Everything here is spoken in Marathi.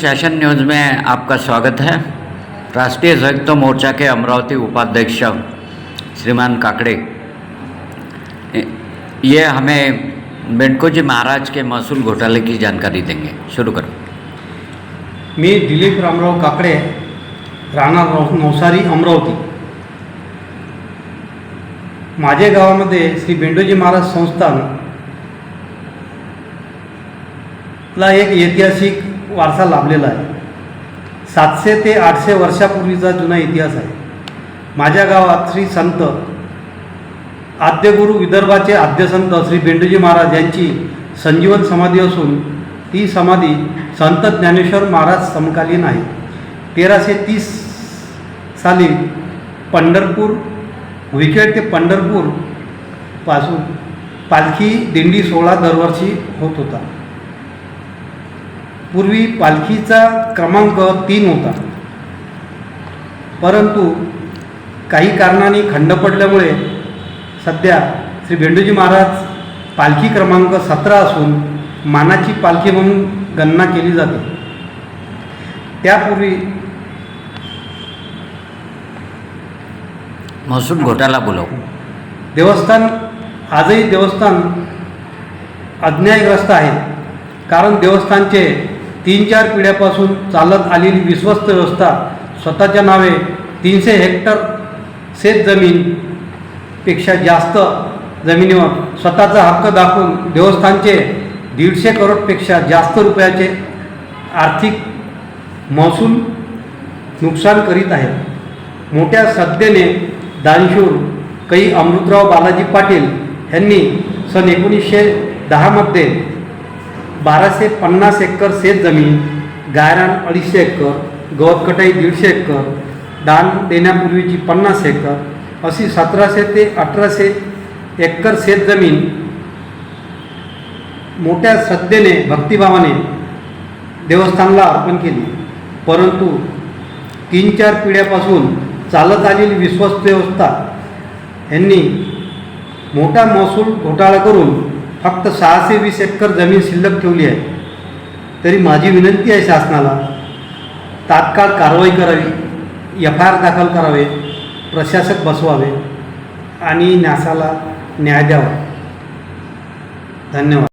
शासन न्यूज़ में आपका स्वागत है। राष्ट्रीय संयुक्त मोर्चा के अमरावती उपाध्यक्ष श्रीमान काकड़े। ये हमें बेंटको जी महाराज के महसूल घोटाले की जानकारी देंगे। शुरू करो। मी दिलीप रामराव काकडे, राणा नव नवसारी, अमरावती। माझ्या गावामध्ये श्री बेंडोजी महाराज संस्थान ला एक ऐतिहासिक वारसा लाभलेला आहे. सातशे ते आठशे वर्षापूर्वीचा जुना इतिहास आहे. माझ्या गावात श्री संत आद्यगुरू विदर्भाचे आद्यसंत श्री बेंडूजी महाराज यांची संजीवन समाधी असून ती समाधी संत ज्ञानेश्वर महाराज समकालीन आहे. तेराशे तीस साली पंढरपूर विखेड ते पंढरपूरपासून पालखी दिंडी सोहळा दरवर्षी होत होता. पूर्वी पालखीचा क्रमांक तीन होता. परंतु काही कारणाने खंड पडल्यामुळे सध्या श्री भेंडूजी महाराज पालखी क्रमांक सतरा असून मानाची पालखी म्हणून गणना केली जाते. त्यापूर्वी महसूल घोटाला बोलो देवस्थान आजही देवस्थान अज्ञायग्रस्त आहे. कारण देवस्थानचे तीन चार पिढ्यापासून चालत आलेली विश्वस्त व्यवस्था स्वतःच्या नावे तीनशे हेक्टर शेत जमीनपेक्षा जास्त जमिनीवर स्वतःचा हक्क दाखवून देवस्थानचे दीडशे करोडपेक्षा जास्त रुपयाचे आर्थिक महसूल नुकसान करीत आहे मोठ्या श्रद्धेने दानशूर कै अमृतराव बालाजी पाटील यांनी सन एकोणीसशे दहामध्ये बाराशे पन्नास एकर शेतजमीन गायरान अडीचशे एकर गवतकटाई दीडशे एकर दान देण्यापूर्वीची पन्नास एकर अशी सतराशे ते अठराशे एकर शेतजमीन मोठ्या श्रद्धेने भक्तिभावाने देवस्थानला अर्पण केली. परंतु तीन चार पिढ्यापासून चालत आलेली विश्वस्त व्यवस्था यांनी मोठा महसूल घोटाळा करून फक्त सहाशे वीस एकर जमीन शिल्लक ठेवली आहे. तरी माझी विनंती आहे शासनाला तात्काळ कारवाई करावी एफ आय आर दाखल करावे प्रशासक बसवावे आणि न्यासाला न्याय द्यावा. धन्यवाद.